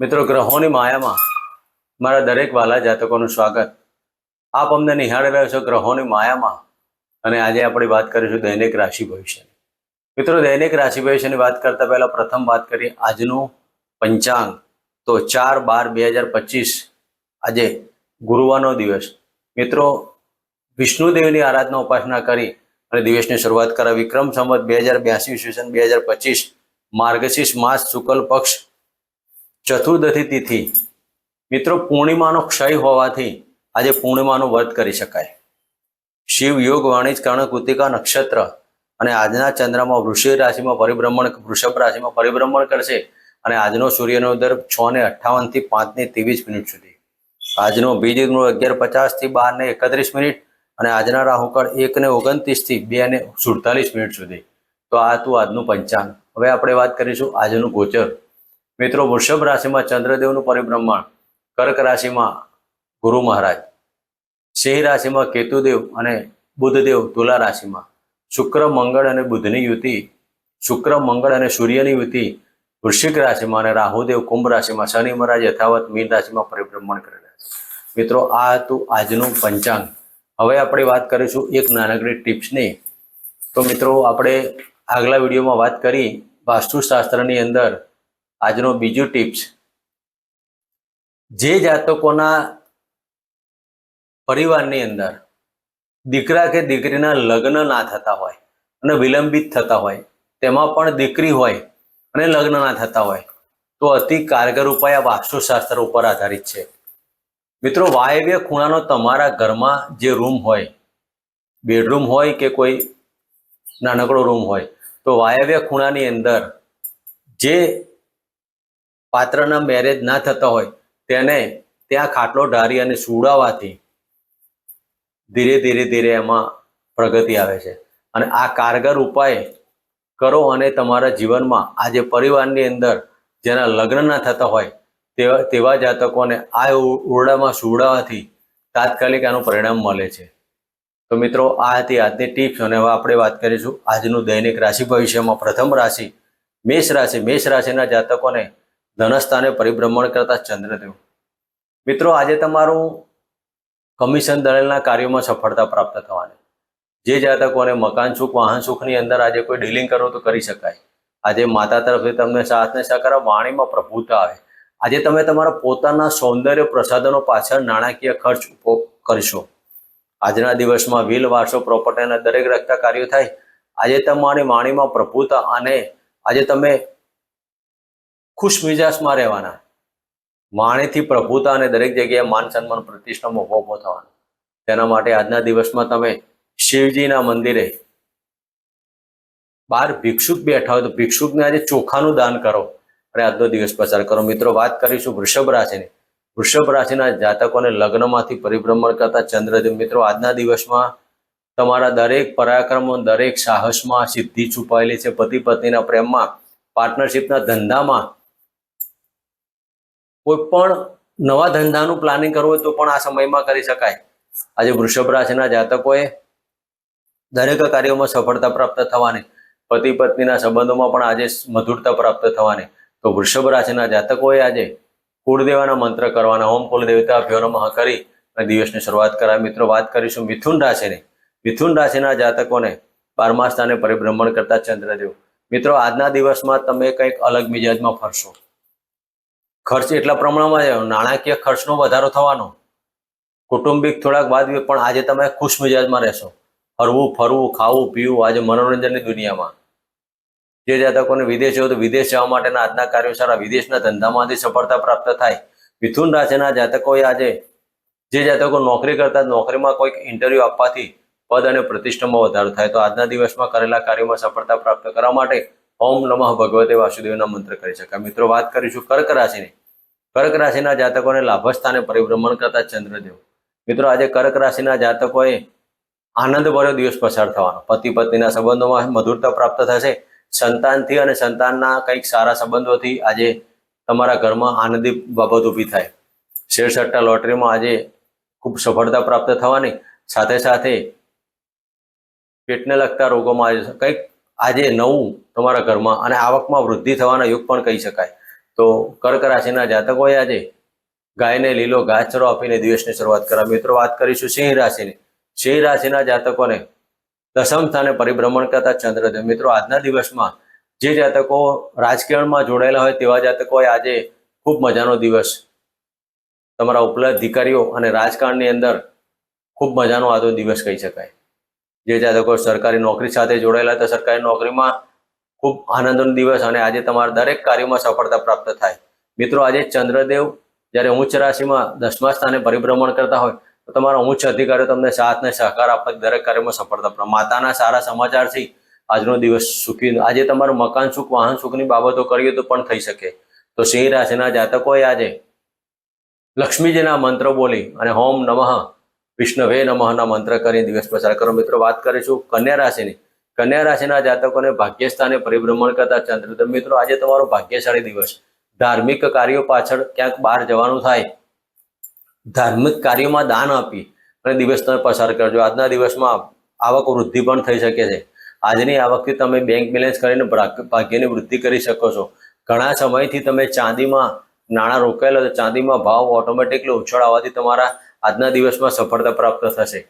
મિત્રો, ગ્રહોની માયામાં મારા દરેક વાલા જાતકોનું સ્વાગત. આપ અમને નિહાળી રહ્યો છો ગ્રહોની માયામાં અને આજે આપણે વાત કરીશું દૈનિક રાશિ ભવિષ્યની. મિત્રો, દૈનિક રાશિ ભવિષ્યની વાત કરતા પહેલા પ્રથમ વાત કરીએ, આજનું પંચાંગ. તો ચાર બાર બે હજાર પચીસ, આજે ગુરુવારનો દિવસ. મિત્રો, વિષ્ણુદેવની આરાધના ઉપાસના કરી અને દિવસની શરૂઆત કરા વિક્રમ સંવત બે હજાર બ્યાસી, ઈસવીસન બે હજાર પચીસ, માર્ગશીર્ષ માસ શુક્લ પક્ષ ચતુર્દશી તિથિ. મિત્રો, પૂર્ણિમાનો ક્ષય હોવાથી આજે પૂર્ણિમાનું વ્રત કરી શકાય. શિવ યોગ વાણિજ કર્ણ કૃતિકા નક્ષત્ર અને આજના ચંદ્રમાં વૃષિ રાશિમાં પરિભ્રમણ, વૃષભ રાશિમાં પરિભ્રમણ કરશે અને આજનો સૂર્યનો દર છ ને પાંચ ને ત્રેવીસ મિનિટ સુધી. આજનો બીજ નો અગિયાર પચાસથી બાર ને એકત્રીસ મિનિટ અને આજના રાહુકાળ એક ને ઓગણત્રીસથી બે ને સુડતાલીસ મિનિટ સુધી. તો આ હતું આજનું પંચાંગ. હવે આપણે વાત કરીશું આજનું ગોચર. મિત્રો, વૃષભ રાશિમાં ચંદ્રદેવનું પરિભ્રમણ કર્ક રાશિમાં ગુરુ મહારાજ, સિંહ રાશિમાં કેતુદેવ અને બુધદેવ તુલા રાશિમાં શુક્ર, મંગળ અને બુધની યુતિ, શુક્ર, મંગળ અને સૂર્યની યુતિ, વૃશ્ચિક રાશિમાં અને રાહુદેવ કુંભ રાશિમાં શનિ મહારાજ યથાવત મીન રાશિમાં પરિભ્રમણ કરેલા મિત્રો, આ હતું આજનું પંચાંગ. હવે આપણે વાત કરીશું એક નાનકડી ટિપ્સની. તો મિત્રો, આપણે આગલા વિડીયોમાં વાત કરી વાસ્તુશાસ્ત્રની અંદર આજનો બીજું ટિપ્સ. જે જાતકોના પરિવારની અંદર દીકરા કે દીકરીના લગ્ન ના થતા હોય અને વિલંબિત થતા હોય, તેમાં પણ દીકરી હોય અને લગ્ન ના થતા હોય, તો અતિ કારગર ઉપાય આ વાસ્તુશાસ્ત્ર ઉપર આધારિત છે. મિત્રો, વાયવ્ય ખૂણાનો તમારા ઘરમાં જે રૂમ હોય, બેડરૂમ હોય કે કોઈ નાનકડો રૂમ હોય, તો વાયવ્ય ખૂણાની અંદર જે પાત્રના મેરેજ ના થતા હોય, તેને ત્યાં ખાટલો ઢારી અને સુડાવવાથી ધીરે ધીરે ધીરે એમાં પ્રગતિ આવે છે. અને આ કારગર ઉપાય કરો અને તમારા જીવનમાં આજે પરિવારની અંદર જેના લગ્ન ના થતા હોય, તેવા તેવા જાતકોને આ ઓરડામાં સુવડાવવાથી તાત્કાલિક આનું પરિણામ મળે છે. તો મિત્રો, આ હતી આજની ટિપ્સ અને હવે આપણે વાત કરીશું આજનું દૈનિક રાશિ ભવિષ્યમાં પ્રથમ રાશિ, મેષ રાશિ. મેષ રાશિના જાતકોને ધનસ્થાને પરિભ્રમણ કરતા ચંદ્રદેવ મિત્રો, આજે તમારું કમિશન દળેલના કાર્યોમાં સફળતા પ્રાપ્ત થવાની. જે જાતકોને મકાન સુખ, વાહન સુખની અંદર આજે કોઈ ડીલિંગ કરો તો કરી શકાય. આજે માતા તરફથી તમને સાથ ને સહકાર વાણીમાં પ્રભુતા આવે. આજે તમે તમારા પોતાના સૌંદર્ય પ્રસાધનો પાછળ નાણાકીય ખર્ચ કરશો. આજના દિવસમાં વિલ, વારસો પ્રોપર્ટીના દરેક રખતા કાર્યો થાય. આજે તમારી વાણીમાં પ્રભુતા અને આજે તમે ખુશ મિજાજમાં રહેવાના. માણેથી પ્રભુતા અને દરેક જગ્યાએ માન સન્માન પ્રતિષ્ઠામાં ઊભો ઊભો થવાનો. તેના માટે આજના દિવસમાં તમે શિવજીના મંદિરે બહાર ભિક્ષુક બેઠા હોય તો ભિક્ષુકને આજે ચોખાનું દાન કરો અને આજનો દિવસ પસાર કરો. મિત્રો, વાત કરીશું વૃષભ રાશિની. વૃષભ રાશિના જાતકોને લગ્નમાંથી પરિભ્રમણ કરતા ચંદ્રદેવ, મિત્રો, આજના દિવસમાં તમારા દરેક પરાક્રમો, દરેક સાહસમાં સિદ્ધિ છુપાયેલી છે. પતિ પત્નીના પ્રેમમાં પાર્ટનરશિપના ધંધામાં કોઈ પણ નવા ધંધાનું પ્લાનિંગ કરવું હોય તો પણ આ સમયમાં કરી શકાય. આજે વૃષભ રાશિના જાતકોએ દરેક કાર્યોમાં સફળતા પ્રાપ્ત થવાની, પતિ પત્નીના સંબંધોમાં પણ આજે મધુરતા પ્રાપ્ત થવાની. તો વૃષભ રાશિના જાતકોએ આજે કુળદેવાના મંત્ર કરવાના. હોમ કુલ દેવતા અભ્યો કરી અને દિવસની શરૂઆત કરાવી. મિત્રો, વાત કરીશું મિથુન રાશિની. મિથુન રાશિના જાતકોને બારમા સ્થાને પરિભ્રમણ કરતા ચંદ્રદેવ. મિત્રો, આજના દિવસમાં તમે કંઈક અલગ મિજાજમાં ફરશો. ખર્ચ એટલા પ્રમાણમાં નાણાકીય ખર્ચનો વધારો થવાનો. કુટુંબિક થોડાક વાદ પણ આજે તમે ખુશ મિજાજમાં રહેશો. હરવું ફરવું, ખાવું, પીવું, આજે મનોરંજનની દુનિયામાં. જે જાતકોને વિદેશ જવું તો વિદેશ જવા માટેના આજના કાર્યો સારા વિદેશના ધંધામાંથી સફળતા પ્રાપ્ત થાય. મિથુન રાશિના જાતકોએ આજે જે જાતકો નોકરી કરતા નોકરીમાં કોઈક ઇન્ટરવ્યૂ આપવાથી પદ અને પ્રતિષ્ઠામાં વધારો થાય. તો આજના દિવસમાં કરેલા કાર્યોમાં સફળતા પ્રાપ્ત કરવા માટે ઓમ નમઃ ભગવતે વાસુદેવના મંત્ર કરી શકાય. મિત્રો, વાત કરીશું કર્ક રાશિની. કર્ક રાશિના જાતકોને લાભસ્થાને પરિભ્રમણ કરતા ચંદ્રદેવ. મિત્રો, આજે કર્ક રાશિના જાતકોએ આનંદભર્યો દિવસ પસાર થવાનો. પતિ પત્નીના સંબંધોમાં મધુરતા પ્રાપ્ત થશે. સંતાનથી અને સંતાનના કંઈક સારા સંબંધોથી આજે તમારા ઘરમાં આનંદી બાબત ઊભી થાય. શેર સટ્ટા લોટરીમાં આજે ખૂબ સફળતા પ્રાપ્ત થવાની. સાથે સાથે પેટને લગતા રોગોમાં આજે કંઈક આજે નવું તમારા ઘરમાં અને આવકમાં વૃદ્ધિ થવાના યુગ પણ કહી શકાય. તો કર્ક રાશિના જાતકોએ આજે. ગાયને લીલો ઘાસચારો આપીને દિવસની શરૂઆત કરવા મિત્રો, વાત કરીશું સિંહ રાશિની. સિંહ રાશિના જાતકોને દસમ સ્થાને પરિભ્રમણ કરતા ચંદ્રદેવ મિત્રો, આજના દિવસમાં જે જાતકો રાજકારણમાં જોડાયેલા હોય તેવા જાતકોએ આજે ખૂબ મજાનો દિવસ. તમારા ઉપલા અધિકારીઓ અને રાજકારણની અંદર ખૂબ મજાનો આજો દિવસ કહી શકાય. જે જાતકો સરકારી નોકરી સાથે જોડાયેલા હતા, સરકારી નોકરીમાં ખૂબ આનંદનો દિવસ અને આજે તમારા દરેક કાર્યમાં સફળતા પ્રાપ્ત થાય. મિત્રો, આજે ચંદ્રદેવ, જ્યારે ઉચ્ચ રાશિમાં દસમા સ્થાને પરિભ્રમણ કરતા હોય, તો તમારા ઉચ્ચ અધિકારીઓ તમને સાથ ને સહકાર આપવા દરેક કાર્યમાં સફળતા માતાના સારા સમાચારથી આજનો દિવસ સુખી આજે તમારું મકાન સુખ, વાહન સુખની બાબતો કરીએ તો પણ થઈ શકે. તો સિંહ રાશિના જાતકોએ આજે લક્ષ્મીજીના મંત્ર બોલી અને હોમ નમઃ, વિષ્ણવે નમઃના મંત્ર કરી દિવસ પસાર કરો. મિત્રો, વાત કરીશું કન્યા રાશિની. કન્યા રાશિના જાતકોને ભાગ્યસ્થાને પરિભ્રમણ કરતા ચંદ્ર, તો મિત્રો આજે તમારો ભાગ્યશાળી દિવસ. ધાર્મિક કાર્યો પાછળ ક્યાંક બહાર જવાનું થાય. ધાર્મિક કાર્યોમાં દાન આપી અને દિવસ તમે પસાર કરજો. આજના દિવસમાં આવક વૃદ્ધિ પણ થઈ શકે છે. આજની આવકથી તમે બેંક બેલેન્સ કરીને ભાગ- ભાગ્યની વૃદ્ધિ કરી શકો છો. ઘણા સમયથી તમે ચાંદીમાં નાણાં રોકાયેલા ચાંદીમાં ભાવ ઓટોમેટિકલી ઉછળ આવવાથી તમારા આજના દિવસમાં સફળતા પ્રાપ્ત થશે.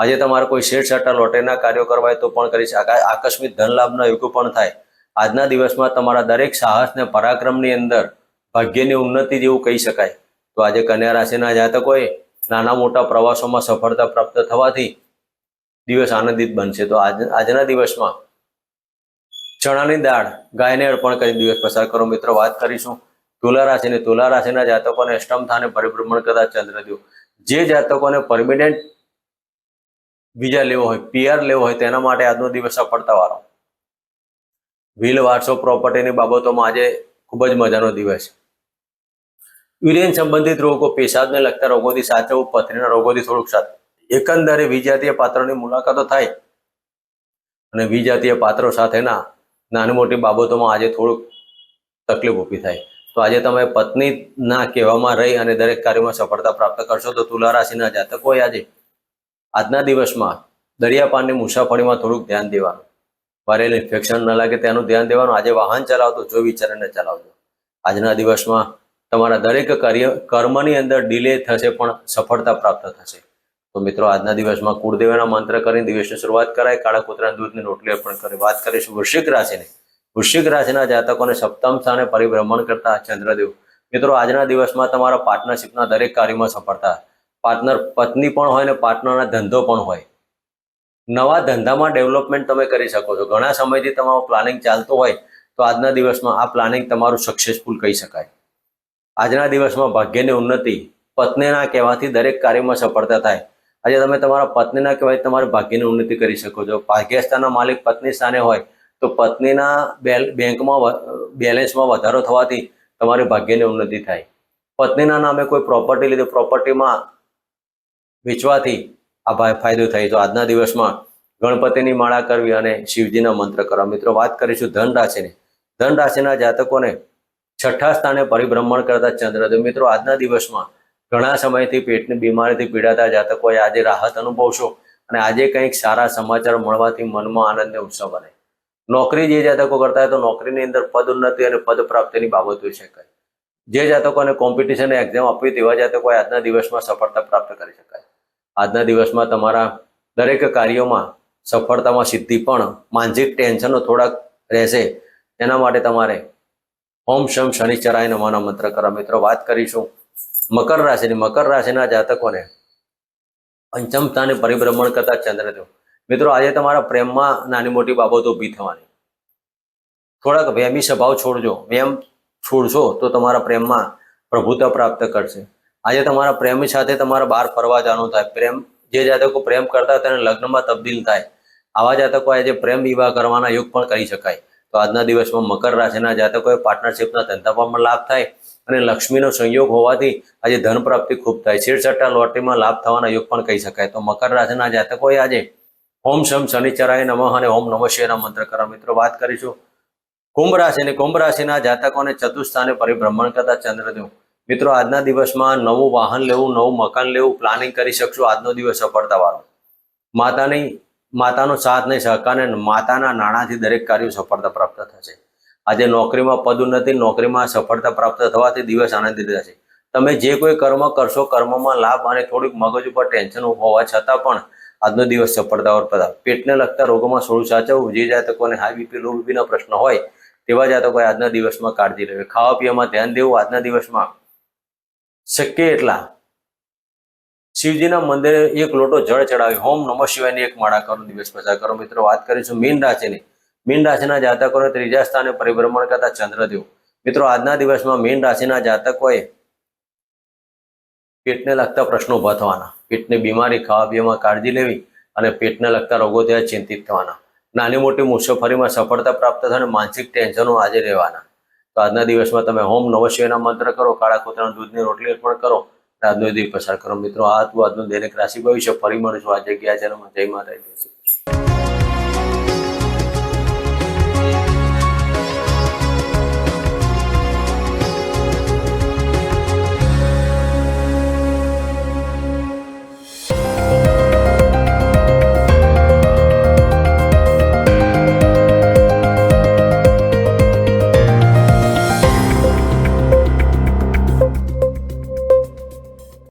આજે તમારે કોઈ શેર સટ્ટા લોટરીના કાર્યો કરવા તો પણ કરી શકાય આકસ્મિક ધન લાભના યોગો પણ થાય. આજના દિવસમાં તમારા દરેક સાહસ ને પરાક્રમની અંદર ભાગ્યની ઉન્નતિ જેવું કહી શકાય. તો આજે કન્યા રાશિના જાતકોએ નાના મોટા પ્રવાસોમાં સફળતા પ્રાપ્ત થવાથી દિવસ આનંદિત બનશે. તો આજ આજના દિવસમાં ચણાની દાળ, ગાયને અર્પણ કરી દિવસ પસાર કરો. મિત્રો, વાત કરીશું તુલા રાશિની. તુલા રાશિના જાતકોને અષ્ટમ સ્થાને પરિભ્રમણ કરતા ચંદ્રદેવ જે જાતકોને પરમિનન્ટ બીજા લેવો હોય પીઆર લેવો હોય, તેના માટે આજનો દિવસ સફળતા વાળો વ્હીલ વારસો પ્રોપર્ટીની બાબતોમાં આજે ખૂબ જ મજાનો દિવસ યુરિયન સંબંધિત રોગો, પેશાબને લગતા રોગોથી સાચવવું, પથરીના રોગોથી થોડુંક સાથે એકંદરે વિજાતીય પાત્રોની મુલાકાતો થાય. અને વિજાતીય પાત્રો સાથેના નાની મોટી બાબતોમાં આજે થોડુંક તકલીફ ઊભી થાય. તો આજે તમે પત્નીના કહેવામાં રહી અને દરેક કાર્યમાં સફળતા પ્રાપ્ત કરશો તો તુલા રાશિના જાતકો આજે આજના દિવસમાં દરિયાપાનની મુસાફરીમાં થોડુંક ધ્યાન દેવાનું. વારેલ ઇન્ફેક્શન ન લાગે તેનું ધ્યાન દેવાનું. આજે વાહન ચલાવતો જો વિચારીને ચલાવજો આજના દિવસમાં તમારા દરેક કાર્ય, કર્મની અંદર ડિલે થશે પણ સફળતા પ્રાપ્ત થશે. તો મિત્રો, આજના દિવસમાં કુળદેવના મંત્ર કરીને દિવસની શરૂઆત કરાય. કાળા કૂતરાના દૂધની રોટલી અર્પણ કરી વાત કરીશું. વૃશ્ચિક રાશિની. વૃશ્ચિક રાશિના જાતકોને સપ્તમ સ્થાને પરિભ્રમણ કરતા ચંદ્રદેવ. મિત્રો, આજના દિવસમાં તમારા પાર્ટનરશિપના દરેક કાર્યમાં સફળતા પાર્ટનર પત્ની પણ હોય ને પાર્ટનરના ધંધો પણ હોય. નવા ધંધામાં ડેવલપમેન્ટ તમે કરી શકો છો. ઘણા સમયથી તમારું પ્લાનિંગ ચાલતું હોય તો આજના દિવસમાં આ પ્લાનિંગ તમારું સક્સેસફુલ કહી શકાય. આજના દિવસમાં ભાગ્યની ઉન્નતિ પત્નીના કહેવાથી દરેક કાર્યમાં સફળતા થાય. આજે તમે તમારા પત્નીના કહેવાય તમારા ભાગ્યની ઉન્નતિ કરી શકો છો. ભાગ્યસ્થાનના માલિક પત્ની સ્થાને હોય તો પત્નીના બેંકમાં બેલેન્સમાં વધારો થવાથી તમારી ભાગ્યની ઉન્નતિ થાય. પત્નીના નામે કોઈ પ્રોપર્ટી લીધી પ્રોપર્ટીમાં વેચવાથી આ ભાઈ ફાયદો થાય. તો આજના દિવસમાં ગણપતિની માળા કરવી અને શિવજીના મંત્ર કરવા. મિત્રો, વાત કરીશું ધન રાશિની. ધન રાશિના જાતકોને છઠ્ઠા સ્થાને પરિભ્રમણ કરતા ચંદ્રદેવ મિત્રો, આજના દિવસમાં ઘણા સમયથી પેટની બીમારીથી પીડાતા જાતકોએ આજે રાહત અનુભવશો અને આજે કંઈક સારા સમાચાર મળવાથી મનમાં આનંદ ને ઉત્સાહ બને. નોકરી જે જાતકો કરતા હોય તો નોકરીની અંદર પદ ઉન્નતિ અને પદ પ્રાપ્તિની બાબતો છે શકાય જે જાતકોને કોમ્પિટિશન એક્ઝામ આપવી તેવા જાતકોએ આજના દિવસમાં સફળતા પ્રાપ્ત કરી શકાય. આજના દિવસમાં તમારા દરેક કાર્યોમાં સફળતામાં સિદ્ધિ પણ માનસિક ટેન્શનો થોડાક રહેશે. એના માટે તમારે ઓમ શમ શનિચરાય નમાના મંત્ર કરવા મિત્રો, વાત કરીશું મકર રાશિની. મકર રાશિના જાતકોને પંચમ સ્થાને પરિભ્રમણ કરતા ચંદ્રદેવ મિત્રો, આજે તમારા પ્રેમમાં નાની મોટી બાબતો ઊભી થવાની. થોડાક વેમી સ્વભાવ છોડજો. વેમ છોડશો તો તમારા પ્રેમમાં પ્રભુતા પ્રાપ્ત કરશે. આજે તમારા પ્રેમી સાથે તમારે બહાર ફરવા જવાનું થાય. પ્રેમ, જે જાતકો પ્રેમ કરતા તેને લગ્નમાં તબદીલ થાય. આવા જાતકો આજે પ્રેમ વિવાહ કરવાના યોગ પણ કરી શકાય. તો આજના દિવસમાં મકર રાશિના જાતકોએ પાર્ટનરશિપના ધંધામાં લાભ થાય અને લક્ષ્મીનો સંયોગ હોવાથી આજે ધન પ્રાપ્તિ ખૂબ થાય. શેરસટ્ટા લોટરીમાં લાભ થવાના યોગ પણ કહી શકાય. તો મકર રાશિના જાતકોએ આજે ઓમ શમ શનિચરાય નમઃ અને ઓમ નમઃ શિવાયના મંત્ર કરવા મિત્રો, વાત કરીશું. કુંભ રાશિની કુંભ રાશિના જાતકોને ચતુર્સ્થાને પરિભ્રમણ કરતા ચંદ્રદેવ. મિત્રો, આજના દિવસમાં નવું વાહન લેવું, નવું મકાન લેવું પ્લાનિંગ કરી શકશો. આજનો દિવસ સફળતા વાળો માતાની, માતાનો સાથ નહીં સહકાર માતાના નાણાંથી દરેક કાર્યો સફળતા પ્રાપ્ત થશે. આજે નોકરીમાં પદોન્નતિ નોકરીમાં સફળતા પ્રાપ્ત થવાથી દિવસ આનંદિત રહેશે. તમે જે કોઈ કર્મ કરશો, કર્મમાં લાભ અને થોડીક મગજ ઉપર ટેન્શન હોવા છતાં પણ આજનો દિવસ સફળતા પધાર પેટને લગતા રોગોમાં સોળું સાચવવું, જે જાતકોને હાઈ બીપી લો બીપીના પ્રશ્ન હોય, તેવા જાતકોએ આજના દિવસમાં કાળજી લેવી. ખાવા પીવામાં ધ્યાન દેવું, આજના દિવસમાં શક્ય એટલા. શિવજીના મંદિરે એક લોટો જળ ચડાવી, હોમ નમઃ શિવાયની એક માળા કરો, દિવસ પસાર કરો. મિત્રો, વાત કરીશું મીન રાશિની. મીન રાશિના જાતકોને ત્રીજા સ્થાને પરિભ્રમણ કરતા ચંદ્રદેવ. મિત્રો, આજના દિવસમાં મીન રાશિના જાતકોએ પેટને લગતા પ્રશ્નો ઊભા થવાના. પેટની બીમારી, ખાવા પીવામાં કાળજી લેવી અને પેટને લગતા રોગો થયા ચિંતિત થવાના. નાની મોટી મુસાફરીમાં સફળતા પ્રાપ્ત થઈને માનસિક ટેન્શનો આજે રહેવાના. તો આજના દિવસમાં તમે હોમ નમઃ શિવાયના મંત્ર કરો, કાળા કૂતરાના દૂધની રોટલી અર્પણ કરો આજનો દિવસ પસાર કરો. મિત્રો, આ હતું આજનું દૈનિક રાશિ ભવિષ્ય. ફરી મળીશું આ જગ્યા છે જય માતા જય શ્રી કૃષ્ણ.